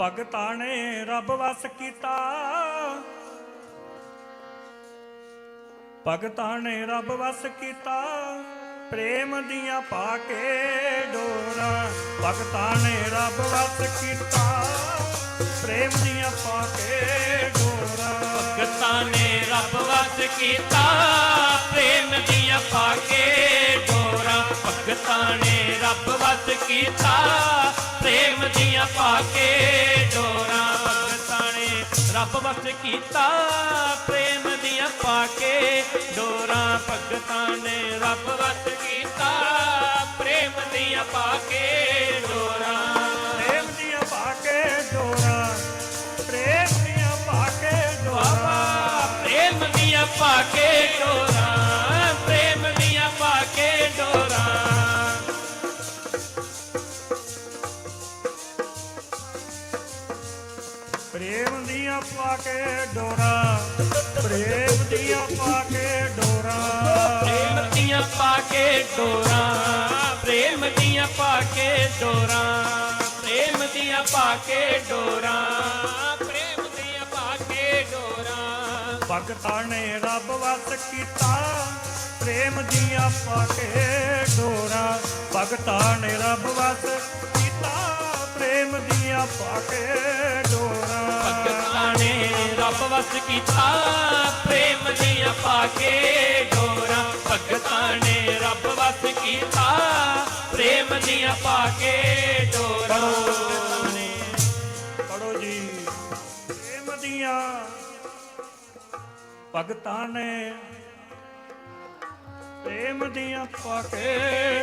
ਭਗਤਾਂ ਨੇ ਰੱਬ ਵਸ ਕੀਤਾ। ਭਗਤਾਂ ਨੇ ਰੱਬ ਵਸ ਕੀਤਾ, ਪ੍ਰੇਮ ਦੀਆਂ ਪਾ ਕੇ ਡੋਰਾ। ਭਗਤਾਂ ਨੇ ਰੱਬ ਵਸ ਕੀਤਾ, ਪ੍ਰੇਮ ਦੀਆਂ ਪਾ ਕੇ ਡੋਰਾ। ਭਗਤਾਂ ਨੇ ਰੱਬ ਵਸ ਕੀਤਾ, ਪ੍ਰੇਮ ਦੀਆਂ ਪਾ ਕੇ ਡੋਰਾ। ਭਗਤਾਂ ਨੇ ਰੱਬ ਵਸ ਕੀਤਾ, ਪ੍ਰੇਮ ਦੀਆਂ ਪਾ ਕੇ ਰੱਬ ਵਸ ਕੀਤਾ ਪ੍ਰੇਮ ਦੀਆਂ ਪਾ ਕੇ ਡੋਰਾ ਭਗਤਾਂ ਨੇ ਰੱਬ ਵਸ ਕੀਤਾ ਪ੍ਰੇਮ ਦੀਆਂ ਪਾ ਕੇ ਡੋਰਾ। ਪ੍ਰੇਮ ਦੀਆਂ ਪਾ ਕੇ ਡੋਰਾ ਪ੍ਰੇਮ ਦੀਆਂ ਪਾ ਕੇ ਡੋਰਾ ਪ੍ਰੇਮ ਦੀਆਂ ਪਾ ਕੇ ਡੋਰਾ। ਪ੍ਰੇਮ ਦੀਆਂ ਪਾ ਕੇ ਡੋਰਾ ਪ੍ਰੇਮ ਦੀਆਂ ਪਾ ਕੇ ਡੋਰਾ। ਪ੍ਰੇਮ ਦੀਆਂ ਪਾ ਕੇ ਡੋਰਾ ਪ੍ਰੇਮ ਦੀਆਂ ਪਾ ਕੇ ਡੋਰਾ ਪ੍ਰੇਮ ਦੀਆਂ ਪਾ ਕੇ ਡੋਰਾ ਪ੍ਰੇਮ ਦੀਆਂ ਪਾ ਕੇ ਡੋਰਾ। ਭਗਤਾਂ ਨੇ ਰੱਬ ਵਸ ਕੀਤਾ ਪ੍ਰੇਮ ਦੀਆਂ ਪਾ ਕੇ ਡੋਰਾ। ਭਗਤਾਂ ਨੇ ਰੱਬ ਵਸ ਕੀਤਾ ਪ੍ਰੇਮ ਦੀਆਂ ਪਾ ਕੇ ਨੇ ਵਸ ਕੀਤਾ ਪ੍ਰੇਮ ਦੀਆਂ ਪਾ ਕੇ ਡੋਰਾ ਭਗਤਾਂ ਨੇ ਰੱਬ ਵਸ ਕੀਤਾ ਪ੍ਰੇਮ ਦੀਆਂ ਪਾ ਕੇ ਡੋਰਾ ਪੜੋ ਨੇ ਪੜੋ ਜੀ, ਪ੍ਰੇਮ ਦੀਆਂ ਭਗਤਾਂ ਨੇ, ਪ੍ਰੇਮ ਦੀਆਂ ਪਾ ਕੇ